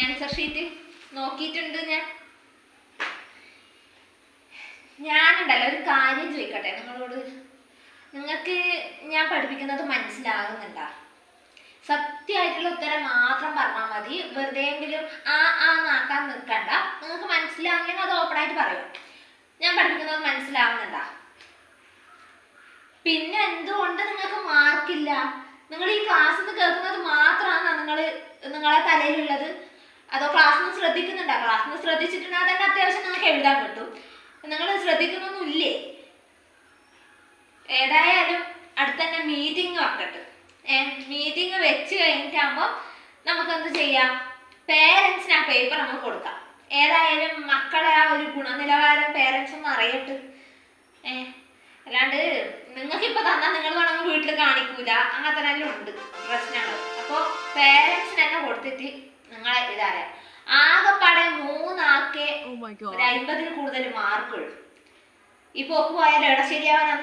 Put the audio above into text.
Answer sheet നോക്കിയിട്ടുണ്ട് ഞാൻ. ഞാനുണ്ടല്ലോ ഒരു കാര്യം ചോദിക്കട്ടെ നിങ്ങളോട്. നിങ്ങൾക്ക് ഞാൻ പഠിപ്പിക്കുന്നത് മനസ്സിലാകുന്നുണ്ടോ? സത്യമായിട്ടുള്ള ഉത്തരം മാത്രം പറഞ്ഞാൽ മതി. വെറുതെയെങ്കിലും ആ ആ നാക്കാൻ നിൽക്കണ്ട. നിങ്ങൾക്ക് മനസ്സിലാവില്ലെങ്കിൽ അത് ഓപ്പൺ ആയിട്ട് പറയും. ഞാൻ പഠിപ്പിക്കുന്നത് മനസ്സിലാവുന്നുണ്ടോ? പിന്നെ എന്തുകൊണ്ട് നിങ്ങൾക്ക് മാർക്കില്ല നിങ്ങൾ ഈ ക്ലാസ്സിൽ നിന്ന് കേൾക്കുന്നത് നിങ്ങൾ നിങ്ങളെ തലയിലുള്ളത്? അതോ ക്ലാസ്സിൽ നിന്ന് ശ്രദ്ധിക്കുന്നുണ്ടോ? ക്ലാസ്സിൽ നിന്ന് ശ്രദ്ധിച്ചിട്ടുണ്ടെങ്കിൽ തന്നെ അത്യാവശ്യം നിങ്ങൾക്ക് എഴുതാൻ കിട്ടും നിങ്ങൾ ശ്രദ്ധിക്കുന്നൊന്നുമില്ലേ? ഏതായാലും അടുത്ത തന്നെ മീറ്റിംഗ് വെക്കട്ടെ മീറ്റിംഗ് വെച്ച് കഴിഞ്ഞിട്ടാകുമ്പോൾ നമുക്ക് എന്ത് ചെയ്യാം പേരൻസിന് ആ പേപ്പർ നമുക്ക് കൊടുക്കാം. ഏതായാലും മക്കളെ ആ ഒരു ഗുണനിലവാരം പേരൻസ് ഒന്ന് അറിയട്ട്. ഏ അല്ലാണ്ട് നിങ്ങൾക്ക് ഇപ്പൊ തന്നാൽ നിങ്ങൾ വേണമെങ്കിൽ വീട്ടിൽ കാണിക്കൂല. അങ്ങനത്തെ തന്നെ ഉണ്ട് പ്രശ്നങ്ങൾ. അപ്പോൾ പേരൻസിന് തന്നെ കൊടുത്തിട്ട് നിങ്ങളെ ഇതറിയാം ആകെപ്പാടെ മൂന്നാക്കെ Oh ഒരു അമ്പതിൽ കൂടുതൽ മാർക്കുള്ളൂ ഇപ്പൊ പോക്ക് പോയാൽ ശരിയാവണം